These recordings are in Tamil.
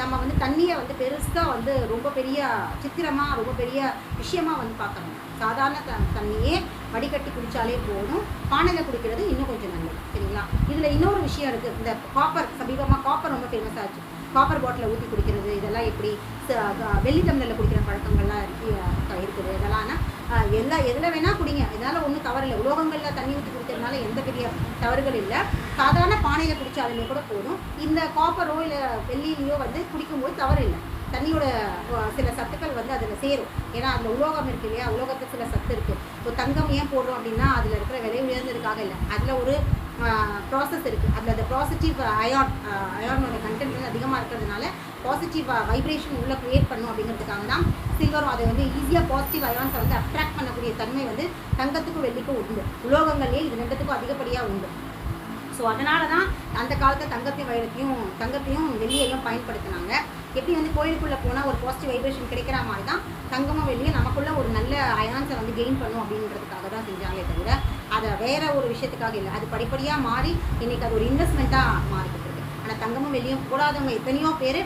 நம்ம வந்து தண்ணியை வந்து பெருசாக வந்து ரொம்ப பெரிய சித்திரமாக ரொம்ப பெரிய விஷயமா வந்து பார்க்கணும். சாதாரண த தண்ணியே வடிகட்டி குடித்தாலே போதும். பானையில் குடிக்கிறது இன்னும் கொஞ்சம் நல்லது. சரிங்களா? இதில் இன்னொரு விஷயம் இருக்குது இந்த காப்பர் சமீபமாக காப்பர் ரொம்ப ஃபேமஸ் ஆச்சு. காப்பர் பாட்டிலில் ஊற்றி குடிக்கிறது இதெல்லாம் எப்படி வெள்ளி தமிழில் குடிக்கிற பழக்கங்கள்லாம் இருக்கு- இருக்குது. இதெல்லாம் ஆனால் எல்லா எதில் வேணால் குடிங்க. இதனால் ஒன்றும் தவறு இல்லை. உலோகங்களில் தண்ணி ஊற்றி குடிக்கிறதுனால எந்த பெரிய தவறுகள் இல்லை. சாதாரண பானையில் குடித்தாலுமே கூட போதும். இந்த காப்பரோ இல்லை வெள்ளியிலையோ வந்து குடிக்கும்போது தவறு இல்லை. தண்ணியோட சில சத்துக்கள் வந்து அதில் சேரும். ஏன்னா அதில் உலோகம் இருக்கு இல்லையா? உலோகத்துக்கு சில சத்து இருக்குது இப்போ தங்கம் ஏன் போடுறோம் அப்படின்னா அதில் இருக்கிற விலை உயர்ந்ததுக்காக இல்லை. அதில் ஒரு ப்ராசஸ் இருக்குது அதில் அந்த பாசிட்டிவ் அயான் அயானோட கண்டென்ட் வந்து அதிகமாக இருக்கிறதுனால பாசிட்டிவ் வைப்ரேஷன் உள்ளே க்ரியேட் பண்ணும் அப்படிங்கிறதுக்காக தான் சில்வரும் அதை வந்து ஈஸியாக பாசிட்டிவ் அயான்ஸை வந்து அட்ராக்ட் பண்ணக்கூடிய தன்மை வந்து தங்கத்துக்கும் வெள்ளிக்கும் உண்டு. உலோகங்களே இது ரெண்டுத்துக்கும் அதிகப்படியாக உண்டு. ஸோ அதனால தான் அந்த காலத்தில் தங்கத்தையும் வைரத்தையும் தங்கத்தையும் வெள்ளியையும் பயன்படுத்தினாங்க. எப்படி வந்து கோயிலுக்குள்ளே போனால் ஒரு பாசிட்டிவ் வைப்ரேஷன் கிடைக்கிற மாதிரி தான் தங்கமும் வெளியே நமக்குள்ளே ஒரு நல்ல அயான்ஸை வந்து கெயின் பண்ணும் அப்படின்றதுக்காக தான் செஞ்சாங்களே தவிர அதை வேற ஒரு விஷயத்துக்காக இல்லை. அது படிப்படியாக மாறி இன்னைக்கு அது ஒரு இன்வெஸ்ட்மெண்ட்டாக மாறிக்கிட்டு இருக்கு. ஆனால் தங்கமும் வெளியும் போடாதவங்க எத்தனையோ பேர்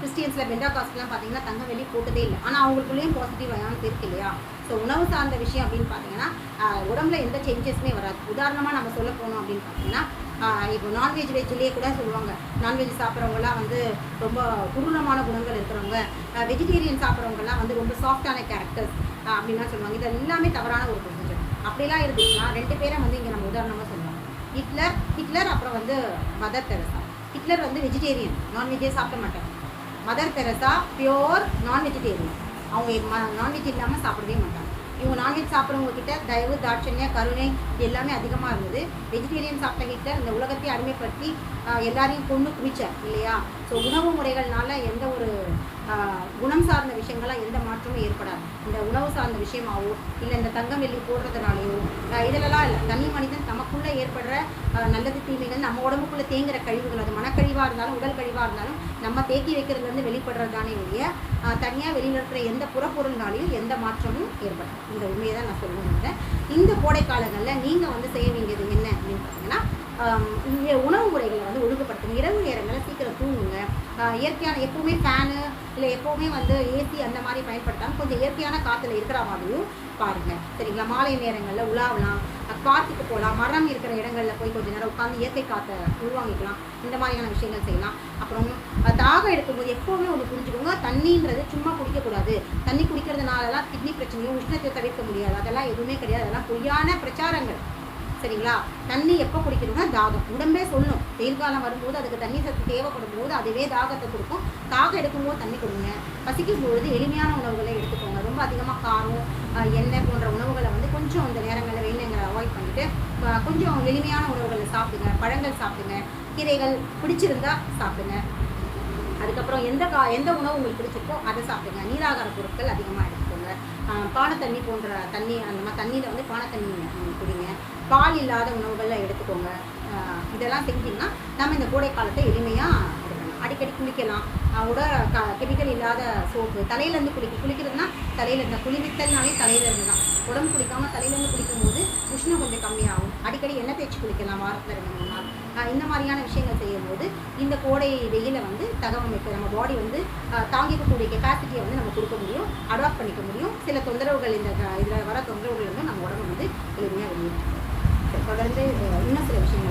கிறிஸ்டியன்ஸில் பெண்டா காஸ்ட்லாம் பார்த்தீங்கன்னா தங்கம் வெளியே போட்டதே இல்லை. ஆனால் அவங்களுக்குள்ளேயும் பாசிட்டிவ் அயான்ஸ் இருக்கு இல்லையா? ஸோ உணவு சார்ந்த விஷயம் அப்படின்னு பார்த்தீங்கன்னா உடம்புல எந்த சேஞ்சஸுமே வராது. உதாரணமாக நம்ம சொல்ல போனோம் அப்படின்னு பார்த்தீங்கன்னா இப்போ நான்வெஜ் வெஜ்லேயே கூட சொல்லுவாங்க. நான்வெஜ் சாப்பிட்றவங்கலாம் வந்து ரொம்ப குரூரமான குணங்கள் இருக்கிறவங்க வெஜிடேரியன் சாப்பிட்றவங்கலாம் வந்து ரொம்ப சாஃப்டான கேரக்டர்ஸ் அப்படின்லாம் சொல்லுவாங்க. இது எல்லாமே தவறான ஒரு ப்ரொசீஜர் அப்படிலாம் இருந்துச்சுன்னா ரெண்டு பேரை வந்து இங்கே நம்ம உதாரணமாக சொல்லுவாங்க ஹிட்லர் ஹிட்லர் அப்புறம் வந்து மதர் தெரசா. ஹிட்லர் வந்து வெஜிடேரியன் நான்வெஜ்ஜே சாப்பிட மாட்டாங்க மதர் தெரசா பியோர் நான் வெஜிடேரியன் அவங்க நான்வெஜ் இல்லாமல் சாப்பிடவே மாட்டாங்க. இவங்க நான்வெஜ் சாப்பிட்றவங்க கிட்ட தயவு தாட்சண்யம் கருணை இது எல்லாமே அதிகமாக இருந்தது. வெஜிடேரியன் சாப்பிட்ட ஹிட்லர் இந்த உலகத்தை அடிமைப்படுத்தி எல்லாரையும் கொண்டு குவிச்சார் இல்லையா? ஸோ உணவு முறைகள்னால எந்த ஒரு சார்ந்த விஷயங்கள்லாம் எந்த மாற்றமும் ஏற்படாது. இந்த உணவு சார்ந்த விஷயமாவோ இல்லை இந்த தங்கம் வெள்ளி போடுறதுனாலையோ இதிலலாம் இல்லை. தனி மனிதன் நமக்குள்ளே ஏற்படுற நல்லது தீமைகள் நம்ம உடம்புக்குள்ளே தேங்குற கழிவுகள் அது மனக்கழிவாக இருந்தாலும் உடல் கழிவாக இருந்தாலும் நம்ம தேக்கி வைக்கிறதுலேருந்து வெளிப்படுறதானே ஒழிய தனியாக வெளியில் இருக்கிற எந்த புறப்பொருள்னாலையும் எந்த மாற்றமும் ஏற்படும் இந்த உண்மையை தான் நான் சொல்லணுன்றேன் இந்த கோடை காலங்களில் நீங்கள் வந்து செய்ய வேண்டியது என்ன அப்படின்னு பார்த்தீங்கன்னா இங்கே உணவு முறைகளை வந்து ஒழுங்குபடுத்துங்க. இரவு நேரங்களில் சீக்கிரம் தூங்குங்க. இயற்கையான எப்போவுமே ஃபேனு இல்லை எப்போவுமே வந்து ஏசி அந்த மாதிரி பயன்படுத்தாமல் கொஞ்சம் இயற்கையான காற்றுல இருக்கிற மாதிரியும் பாருங்கள் சரிங்களா? மாலை நேரங்களில் உலாவலாம் காற்றுக்கு போகலாம் மரம் இருக்கிற இடங்களில் போய் கொஞ்சம் நேரம் உட்காந்து இயற்கை காற்றை உள்வாங்கிக்கலாம் இந்த மாதிரியான விஷயங்கள் செய்யலாம். அப்புறம் தாகம் எடுக்கும்போது எப்போவுமே ஒன்று புரிஞ்சுக்கோங்க தண்ணின்றது சும்மா குடிக்கக்கூடாது. தண்ணி குடிக்கிறதுனாலலாம் கிட்னி பிரச்சனையும் உஷ்ணத்தை தவிர்க்க முடியாது. அதெல்லாம் எதுவுமே கிடையாது. அதெல்லாம் பொய்யான பிரச்சாரங்கள். சரிங்களா தண்ணி எப்போ குடிக்கணும்னா தாகம். உடம்பே சொல்லும் வெயில் காலம் வரும்போது அதுக்கு தண்ணி சத்து தேவைப்படும் போது அதுவே தாகத்தை கொடுக்கும். தாகம் எடுக்கும்போது தண்ணி கொடுங்க. பசிக்கும் பொழுது எளிமையான உணவுகளை எடுத்துக்கோங்க. ரொம்ப அதிகமாக காரம் எண்ணெய் போன்ற உணவுகளை வந்து கொஞ்சம் அந்த நேரங்களில் வெயில் நேரங்களை அவாய்ட் பண்ணிவிட்டு கொஞ்சம் எளிமையான உணவுகளை சாப்பிடுங்க. பழங்கள் சாப்பிடுங்க. கீரைகள் பிடிச்சிருந்தா சாப்பிடுங்க. அதுக்கப்புறம் எந்த கா எந்த உணவு உங்களுக்கு பிடிச்சிருக்கோ அதை சாப்பிடுங்க. நீராகார பொருட்கள் அதிகமாக எடுத்துக்கோங்க. ஆஹ் பானை தண்ணி போன்ற தண்ணி அந்த மாதிரி தண்ணியில் வந்து பானை குடிங்க. பால் இல்லாத உணவுகள்லாம் எடுத்துக்கோங்க. இதெல்லாம் செஞ்சிங்கன்னா நம்ம இந்த கோடை காலத்தை எளிமையாக எடுக்கலாம். அடிக்கடி குளிக்கலாம். உட க கெமிக்கல் இல்லாத சோப்பு தலையிலேருந்து குளிக்க குளிக்கிறதுனா தலையில இருந்து குளிவித்தல்னாலே தலையிலேருந்து தான். உடம்பு குளிக்காமல் தலையிலேருந்து குளிக்கும்போது உஷ்ணம் கொஞ்சம் கம்மியாகும். அடிக்கடி எண்ணெய் தேய்ச்சி குளிக்கலாம். வாரத்தில் ரெண்டு மூணு நாள். இந்த மாதிரியான விஷயங்கள் செய்யும்போது இந்த கோடை வெயிலில் வந்து தகவமைப்பு நம்ம பாடி வந்து தாங்கிக்கக்கூடிய கெப்பாசிட்டியை வந்து நம்ம கொடுக்க முடியும் அடாப்ட் பண்ணிக்க முடியும். சில தொந்தரவுகள் இந்த இதில் வர தொந்தரவுகள் வந்து நம்ம உடம்பு வந்து எளிமையாக வெளியே தொடர்ந்து இன்னும் சில விஷயங்கள்